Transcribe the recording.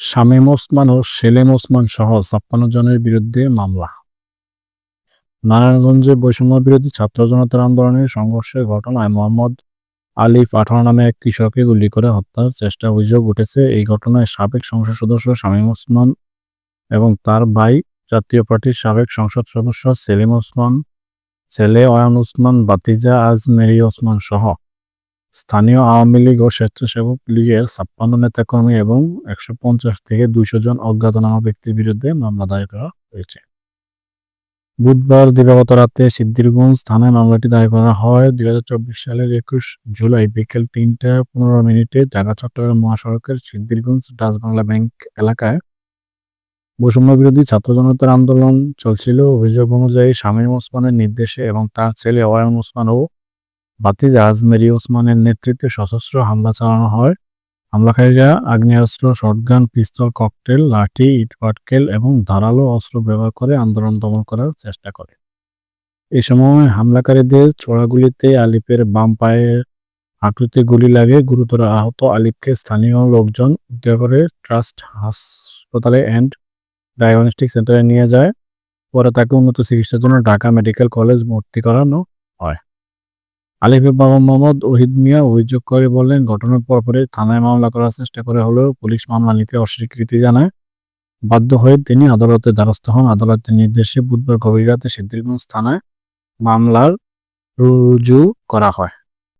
শামীম ওসমান ও সেলেম ওসমান সহ ছাপ্পান্ন জনের বিরুদ্ধে মামলা। নারায়ণগঞ্জে বৈষম্য বিরোধী ছাত্র জনতার আন্দোলনের সংঘর্ষের ঘটনায় মোহাম্মদ আলিফ আঠারো নামে এক কৃষককে গুলি করে হত্যার চেষ্টা অভিযোগ উঠেছে। এই ঘটনায় সাবেক সংসদ সদস্য শামীম ওসমান এবং তার ভাই জাতীয় পার্টির সাবেক সংসদ সদস্য সেলিম ওসমান, ছেলে অয়ন ওসমান বাতিজা আজমেরি ওসমান সহ স্থানীয় আওয়ামী লীগ ও স্বেচ্ছাসেবক লীগের ছাপ্পান্ন নেতাকর্মী এবং একশো পঞ্চাশ থেকে দুইশো জন অজ্ঞাতনামা ব্যক্তির বিরুদ্ধে মামলা দায়ের করা হয়েছে। বুধবার দিবাগত রাতে সিদ্ধিরগঞ্জ থানায় মামলাটি দায়ের করা হয়। দুই হাজার চব্বিশ সালের একুশ জুলাই বিকেল তিনটা পনেরো মিনিটে ঢাকা চট্টগ্রাম মহাসড়কের সিদ্ধিরগঞ্জ ডাচ বাংলা ব্যাংক এলাকায় বৈষম্য বিরোধী ছাত্র জনতার আন্দোলন চলছিল। অভিযোগ অনুযায়ী শামীম ওসমানের নির্দেশে এবং তার ছেলে অয়ন ওসমান ও বাতিজা আজমেরি ওসমানের নেতৃত্বে সশস্ত্র হামলা চালানো হয়। হামলাকারীরা আগ্নেয়াস্ত্র, শটগান, পিস্তল, ককটেল, লাঠি ইটপাটকেল এবং ধারালো অস্ত্র ব্যবহার করে আন্দোলন দমন করার চেষ্টা করে। এই সময় হামলাকারীদের ছোড়াগুলিতে আলিপের বাম পায়ের হাঁটুতে গুলি লাগে গুরুতর আহত আলিপকে স্থানীয় লোকজন উদ্ধার করে ট্রাস্ট হাসপাতালে অ্যান্ড ডায়াগনস্টিক সেন্টারে নিয়ে যায়। পরে তাকে উন্নত চিকিৎসার জন্য ঢাকা মেডিকেল কলেজ ভর্তি করানো হয়। আলিফের বাবা মোহাম্মদ ওহিদ মিয়া অভিযোগ করে বলেন, ঘটনার পরপরে থানায় মামলা করার চেষ্টা করে হলেও পুলিশ মামলা নিতে অস্বীকৃতি জানায়। বাধ্য হয়ে তিনি আদালতে দ্বারস্থ হন। আদালতের নির্দেশে বুধবার গভীর রাতে সিদ্ধিরগঞ্জ থানায় মামলার রুজু করা হয়।